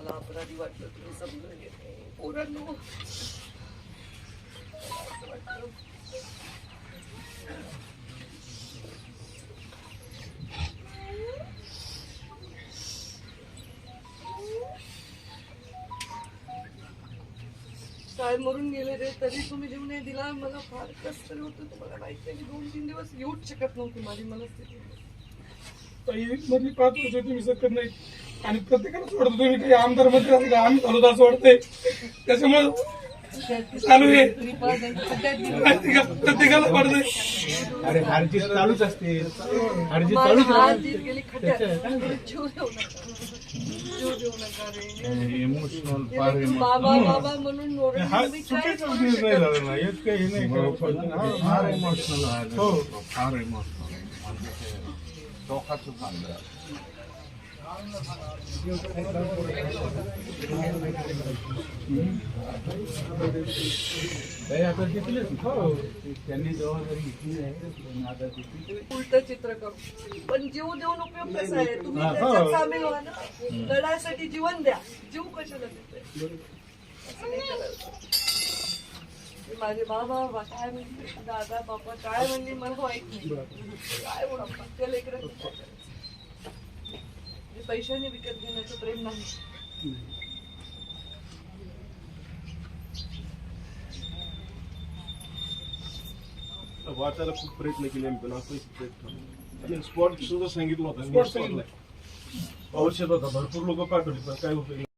मला अपराधी वाटलं तुम्ही समजून घेते पोरांनो. काय मरून गेले रे तरी तुम्ही जीव नाही दिला. मला फार कष्ट होतं तुम्हाला माहिती आहे मी दोन तीन दिवस येऊच शकत नव्हती माझी मनस्थिती. ताई मधली पाच वर्ष तुम्ही सकत नाही आणि प्रत्येकाला सोडतो. तुम्ही काही आमदार मंत्री असं का आम्ही चालू असं वाटतंय त्याच्यामुळे चालू आहे? प्रत्येकाला पडतंय. अरे हारजीत चालूच असते. हारजीत चालूच इमोशनल हे बघ, तू बाबा बाबा म्हणून ओरडली, हा मी काय चुकीचा करू निर्णय शकत? झाला ना. येत काही नाही हो, फार इमोशनल हो. फार इमोशनल चांगलं त्यांनी जबाबदारी घेतली आहे पण आता ते तिथे उलट चित्र करू. पण जीव देऊन उपयोग कसा आहे? तुम्ही हा, त्याच्यात हो. सामील व्हा ना. लढायसाठी जीवन द्या. जीव कशाला देते असं नाही करायचं. ते माझे बाबा बा काय म्हणले दादा बाबा काय म्हणले मला नाही. काय म्हणा त्या लेकराचं काय करायचं? हे पैशाने विकत घेण्याचं प्रेम नाही. वाचायला खूप प्रयत्न केले आम्ही पण असं प्रयत्न आणि स्पॉट सुद्धा सांगितलं होतं सांगितलं. औषध होता भरपूर लोक पाठवली पण काय उपयोग